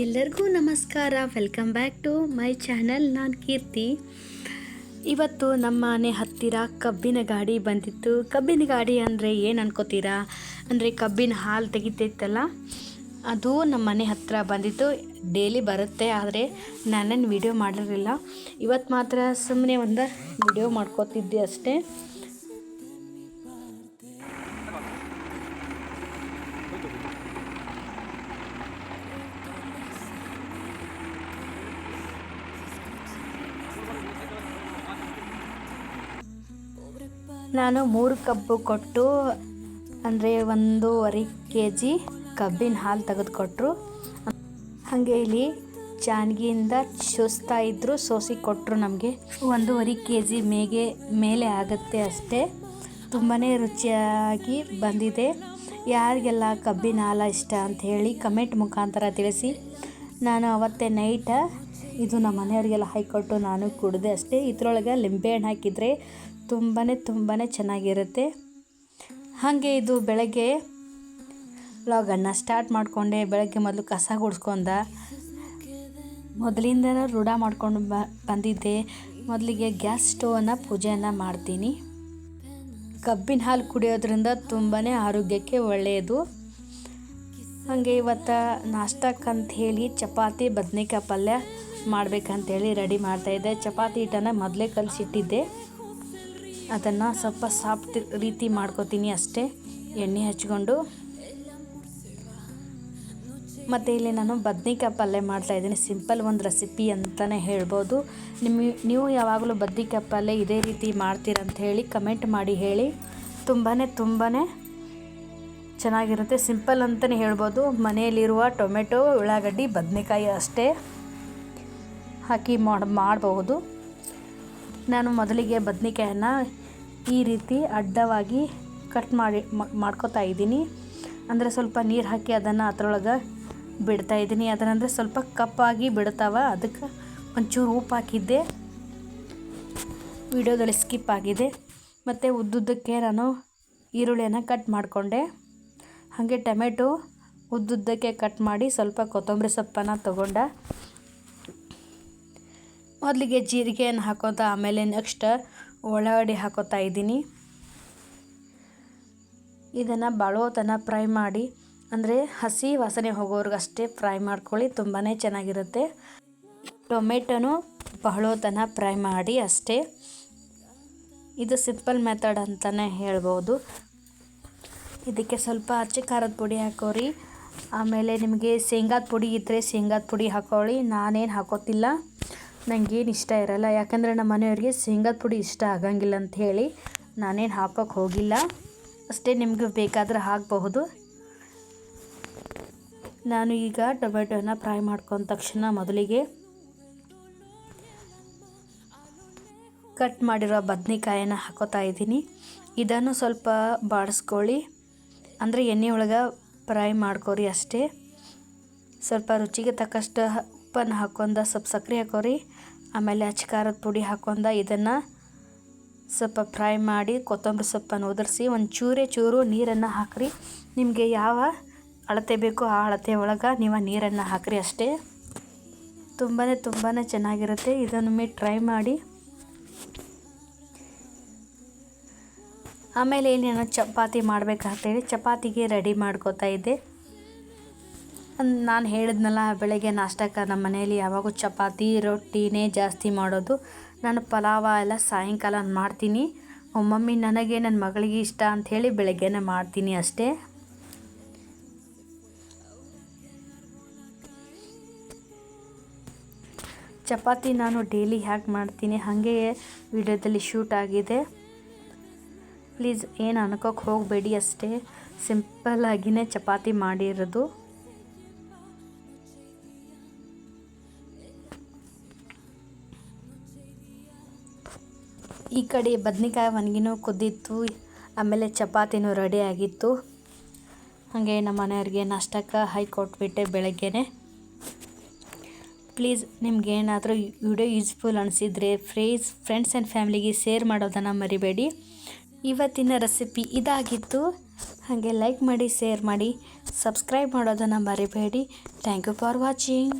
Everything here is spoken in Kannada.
ಎಲ್ಲರಿಗೂ ನಮಸ್ಕಾರ. Welcome back to my channel ನಾನು ಕೀರ್ತಿ. ಇವತ್ತು ನಮ್ಮ ಮನೆ ಹತ್ತಿರ ಕಬ್ಬಿನ ಗಾಡಿ ಬಂದಿತ್ತು. ಕಬ್ಬಿನ ಗಾಡಿ ಅಂದರೆ ಏನು ಅನ್ಕೋತೀರಾ? ಅಂದರೆ ಕಬ್ಬಿನ ಹಾಲು ತೆಗಿತೈತಲ್ಲ, ಅದು ನಮ್ಮ ಮನೆ ಹತ್ತಿರ ಬಂದಿತ್ತು. ಡೈಲಿ ಬರುತ್ತೆ, ಆದರೆ ನಾನೇನು ವಿಡಿಯೋ ಮಾಡಿರಲಿಲ್ಲ ಇವತ್ತು ಮಾತ್ರ ಸುಮ್ಮನೆ ಒಂದು ವಿಡಿಯೋ ಮಾಡ್ಕೋತಿದ್ದೆ ಅಷ್ಟೇ. ನಾನು ಮೂರು ಕಬ್ಬು ಕೊಟ್ಟು, ಅಂದರೆ ಒಂದೂವರೆ ಕೆ ಜಿ ಕಬ್ಬಿನ ಹಾಲು ತೆಗೆದುಕೊಟ್ರು. ಹಾಗೆ ಇಲ್ಲಿ ಜಾನ್ಗಿಯಿಂದ ಸೋಸ್ತಾ ಇದ್ದರು ಸೋಸಿ ಕೊಟ್ಟರು ನಮಗೆ. ಒಂದೂವರೆ ಕೆ ಜಿ ಮೇಗೆ, ಮೇಲೆ ಆಗುತ್ತೆ ಅಷ್ಟೇ. ತುಂಬಾ ರುಚಿಯಾಗಿ ಬಂದಿದೆ. ಯಾರಿಗೆಲ್ಲ ಕಬ್ಬಿನ ಹಾಲು ಇಷ್ಟ ಅಂತ ಹೇಳಿ ಕಮೆಂಟ್ ಮುಖಾಂತರ ತಿಳಿಸಿ. ನಾನು ಅವತ್ತೇ ನೈಟ ಇದು ನಮ್ಮ ಮನೆಯವರಿಗೆಲ್ಲ ಹಾಕಿಕೊಟ್ಟು ನಾನು ಕುಡಿದೆ ಅಷ್ಟೇ. ಇದ್ರೊಳಗೆ ಲಿಂಬೆಹಣ್ಣು ಹಾಕಿದರೆ ತುಂಬಾ ತುಂಬಾ ಚೆನ್ನಾಗಿರುತ್ತೆ. ಹಾಗೆ ಇದು ಬೆಳಗ್ಗೆ ವ್ಲಾಗನ್ನು ಸ್ಟಾರ್ಟ್ ಮಾಡಿಕೊಂಡೆ. ಬೆಳಗ್ಗೆ ಮೊದಲು ಕಸ ಗುಡಿಸ್ಕೊಂಡ. ಮೊದಲಿಂದ ರೂಢ ಮಾಡ್ಕೊಂಡು ಬ, ಬಂದಿದ್ದೆ. ಮೊದಲಿಗೆ ಗ್ಯಾಸ್ ಸ್ಟೋವನ್ನು ಪೂಜೆಯನ್ನು ಮಾಡ್ತೀನಿ. ಕಬ್ಬಿನ ಹಾಲು ಕುಡಿಯೋದ್ರಿಂದ ತುಂಬಾ ಆರೋಗ್ಯಕ್ಕೆ ಒಳ್ಳೆಯದು ಹಾಗೆ ಇವತ್ತು ನಾಷ್ಟಕ್ಕಂತ ಹೇಳಿ ಚಪಾತಿ, ಬದನೆಕಾಯಿ ಪಲ್ಯ ಮಾಡ್ಬೇಕಂತೇಳಿ ರೆಡಿ ಮಾಡ್ತಾಯಿದ್ದೆ ಚಪಾತಿ ಹಿಟ್ಟನ್ನು ಮೊದಲೇ ಕಲಸಿಟ್ಟಿದ್ದೆ. ಅದನ್ನು ಸ್ವಲ್ಪ ಸಾಫ್ಟ್ ರೀತಿ ಮಾಡ್ಕೋತೀನಿ ಅಷ್ಟೇ. ಎಣ್ಣೆ ಹಚ್ಕೊಂಡು. ಮತ್ತು ಇಲ್ಲಿ ನಾನು ಬದ್ನಿಕಾಯಿ ಪಲ್ಯ ಮಾಡ್ತಾಯಿದ್ದೀನಿ ಸಿಂಪಲ್ ಒಂದು ರೆಸಿಪಿ ಅಂತಲೇ ಹೇಳ್ಬೋದು. ನಿಮ್ಮ ನೀವು ಯಾವಾಗಲೂ ಬದ್ನಿಕಾಯಿ ಪಲ್ಯ ಇದೇ ರೀತಿ ಮಾಡ್ತೀರಂತ ಹೇಳಿ ಕಮೆಂಟ್ ಮಾಡಿ ಹೇಳಿ. ತುಂಬಾ ತುಂಬಾ ಚೆನ್ನಾಗಿರುತ್ತೆ. ಸಿಂಪಲ್ ಅಂತಲೇ ಹೇಳ್ಬೋದು. ಮನೆಯಲ್ಲಿರುವ ಟೊಮೆಟೊ, ಉಳ್ಳಾಗಡ್ಡಿ, ಬದನೆಕಾಯಿ ಅಷ್ಟೇ. ಹಾಕಿ ಮಾಡಿ ಮಾಡಬಹುದು. ನಾನು ಮೊದಲಿಗೆ ಬದ್ನಿಕಾಯನ್ನು ಈ ರೀತಿ ಅಡ್ಡವಾಗಿ ಕಟ್ ಮಾಡಿ ಮಾಡ್ಕೋತಾ ಇದ್ದೀನಿ. ಅಂದರೆ ಸ್ವಲ್ಪ ನೀರು ಹಾಕಿ ಅದನ್ನು ಅದರೊಳಗೆ ಬಿಡ್ತಾ ಇದ್ದೀನಿ. ಅದರಂದರೆ ಸ್ವಲ್ಪ ಕಪ್ಪಾಗಿ ಬಿಡ್ತಾವ ಅದಕ್ಕೆ ಒಂಚೂರು ಉಪ್ಪು ಹಾಕಿದ್ದೆ. ವಿಡಿಯೋದಲ್ಲಿ ಸ್ಕಿಪ್ ಆಗಿದೆ. ಮತ್ತು ಉದ್ದುದ್ದಕ್ಕೆ ನಾನು ಈರುಳ್ಳಿಯನ್ನು ಕಟ್ ಮಾಡಿಕೊಂಡೆ. ಹಾಗೆ ಟೊಮೆಟೊ ಉದ್ದುದ್ದಕ್ಕೆ ಕಟ್ ಮಾಡಿ ಸ್ವಲ್ಪ ಕೊತ್ತಂಬರಿ ಸೊಪ್ಪನ್ನು ತಗೊಂಡ ಮೊದಲಿಗೆ ಜೀರಿಗೆಯನ್ನು ಹಾಕೋತಾ, ಆಮೇಲೆ ನೆಕ್ಸ್ಟ್ ಉಳ್ಳಾಗಡ್ಡಿ ಹಾಕೋತಾ ಇದ್ದೀನಿ. ಇದನ್ನು ಬಾಳೋತನ ಫ್ರೈ ಮಾಡಿ, ಅಂದರೆ ಹಸಿ ವಾಸನೆ ಹೋಗೋರ್ಗಷ್ಟೇ ಫ್ರೈ ಮಾಡ್ಕೊಳ್ಳಿ ತುಂಬಾ ಚೆನ್ನಾಗಿರುತ್ತೆ. ಟೊಮೆಟೊನು ಬಹಳೋತನ ಫ್ರೈ ಮಾಡಿ ಅಷ್ಟೇ. ಇದು ಸಿಂಪಲ್ ಮೆಥಡ್ ಅಂತಲೇ ಹೇಳ್ಬೋದು. ಇದಕ್ಕೆ ಸ್ವಲ್ಪ ಅಚ್ಚ ಖಾರದ ಪುಡಿ ಹಾಕೋರಿ. ಆಮೇಲೆ ನಿಮಗೆ ಶೇಂಗಾದ ಪುಡಿ ಇದ್ದರೆ ಶೇಂಗಾದ ಪುಡಿ ಹಾಕೊಳ್ಳಿ. ನಾನೇನು ಹಾಕೋತಿಲ್ಲ. ನನಗೇನು ಇಷ್ಟ ಇರಲ್ಲ. ಯಾಕಂದರೆ ನಮ್ಮ ಮನೆಯವ್ರಿಗೆ ಶೇಂಗದ ಪುಡಿ ಇಷ್ಟ ಆಗಂಗಿಲ್ಲ ಅಂತ ಹೇಳಿ ನಾನೇನು ಹಾಕೋಕ್ಕೆ ಹೋಗಿಲ್ಲ. ಅಷ್ಟೇ ನಿಮಗೆ ಬೇಕಾದರೆ ಹಾಕಬಹುದು. ನಾನು ಈಗ ಟೊಮೆಟೊನ ಫ್ರೈ ಮಾಡ್ಕೊಂಡ ತಕ್ಷಣ ಮೊದಲಿಗೆ ಕಟ್ ಮಾಡಿರೋ ಬದ್ನಿಕಾಯನ್ನು ಹಾಕೋತಾ ಇದ್ದೀನಿ. ಇದನ್ನು ಸ್ವಲ್ಪ ಬಾಡಿಸ್ಕೊಳ್ಳಿ. ಅಂದರೆ ಎಣ್ಣೆ ಒಳಗೆ ಫ್ರೈ ಮಾಡ್ಕೋರಿ ಅಷ್ಟೇ. ಸ್ವಲ್ಪ ರುಚಿಗೆ ತಕ್ಕಷ್ಟು ಉಪ್ಪನ್ನು ಹಾಕೊಂಡ ಸ್ವಲ್ಪ ಸಕ್ಕರೆ ಹಾಕೋರಿ. ಆಮೇಲೆ ಅಚ್ಚ ಖಾರದ ಪುಡಿ ಹಾಕೊಂಡ ಇದನ್ನು ಸ್ವಲ್ಪ ಫ್ರೈ ಮಾಡಿ ಕೊತ್ತಂಬರಿ ಸೊಪ್ಪನ್ನು ಉದುರಿಸಿ ಒಂದು ಚೂರೇ ಚೂರು ನೀರನ್ನು ಹಾಕ್ರಿ. ನಿಮಗೆ ಯಾವ ಅಳತೆ ಬೇಕೋ ಆ ಅಳತೆ ಒಳಗೆ ನೀವು ನೀರನ್ನು ಹಾಕ್ರಿ ಅಷ್ಟೇ. ತುಂಬಾ ತುಂಬಾ ಚೆನ್ನಾಗಿರುತ್ತೆ. ಇದನ್ನೊಮ್ಮೆ ಟ್ರೈ ಮಾಡಿ. ಆಮೇಲೆ ಇಲ್ಲಿ ನಾನು ಚಪಾತಿ ಮಾಡಬೇಕಂತೇಳಿ ಚಪಾತಿಗೆ ರೆಡಿ ಮಾಡ್ಕೋತಾ ಇದ್ದೆ. ನಾನು ಹೇಳಿದ್ನಲ್ಲ, ಬೆಳಗ್ಗೆ ನಾಷ್ಟಕ್ಕೆ ನಮ್ಮ ಮನೆಯಲ್ಲಿ ಯಾವಾಗೂ ಚಪಾತಿ, ರೊಟ್ಟಿನೇ ಜಾಸ್ತಿ ಮಾಡೋದು. ನಾನು ಪಲಾವ ಎಲ್ಲ ಸಾಯಂಕಾಲ ಮಾಡ್ತೀನಿ. ಮಮ್ಮಿ ನನಗೆ ನನ್ನ ಮಗಳಿಗೆ ಇಷ್ಟ ಅಂಥೇಳಿ ಬೆಳಗ್ಗೆನೇ ಮಾಡ್ತೀನಿ ಅಷ್ಟೇ. ಚಪಾತಿ ನಾನು ಡೈಲಿ ಹ್ಯಾಕ್ ಮಾಡ್ತೀನಿ. ಹಾಗೆ ವಿಡಿಯೋದಲ್ಲಿ ಶೂಟ್ ಆಗಿದೆ. ಪ್ಲೀಸ್ ಏನು ಅನ್ಕೋಕ್ಕೆ ಹೋಗಬೇಡಿ ಅಷ್ಟೇ. ಸಿಂಪಲ್ಲಾಗಿಯೇ ಚಪಾತಿ ಮಾಡಿರೋದು. ಈ ಕಡೆ ಬದ್ನಿಕಾಯಿ ಒಣಗಿನೂ ಕುದ್ದಿತ್ತು, ಆಮೇಲೆ ಚಪಾತಿನೂ ರೆಡಿ ಆಗಿತ್ತು. ಹಾಗೆ ನಮ್ಮ ಮನೆಯವ್ರಿಗೆ ನಾಷ್ಟಕ್ಕೆ ಹೈ ಕೊಟ್ಬಿಟ್ಟೆ ಬೆಳಗ್ಗೆನೆ. ಪ್ಲೀಸ್ ನಿಮ್ಗೇನಾದರೂ ವಿಡಿಯೋ ಯೂಸ್ಫುಲ್ ಅನಿಸಿದರೆ ಫ್ರೇಸ್ ಫ್ರೆಂಡ್ಸ್ ಆ್ಯಂಡ್ ಫ್ಯಾಮಿಲಿಗೆ ಶೇರ್ ಮಾಡೋದನ್ನು ಮರಿಬೇಡಿ. ಇವತ್ತಿನ ರೆಸಿಪಿ ಇದಾಗಿತ್ತು. ಹಾಗೆ ಲೈಕ್ ಮಾಡಿ, ಶೇರ್ ಮಾಡಿ, ಸಬ್ಸ್ಕ್ರೈಬ್ ಮಾಡೋದನ್ನು ಮರಿಬೇಡಿ. Thank you for watching.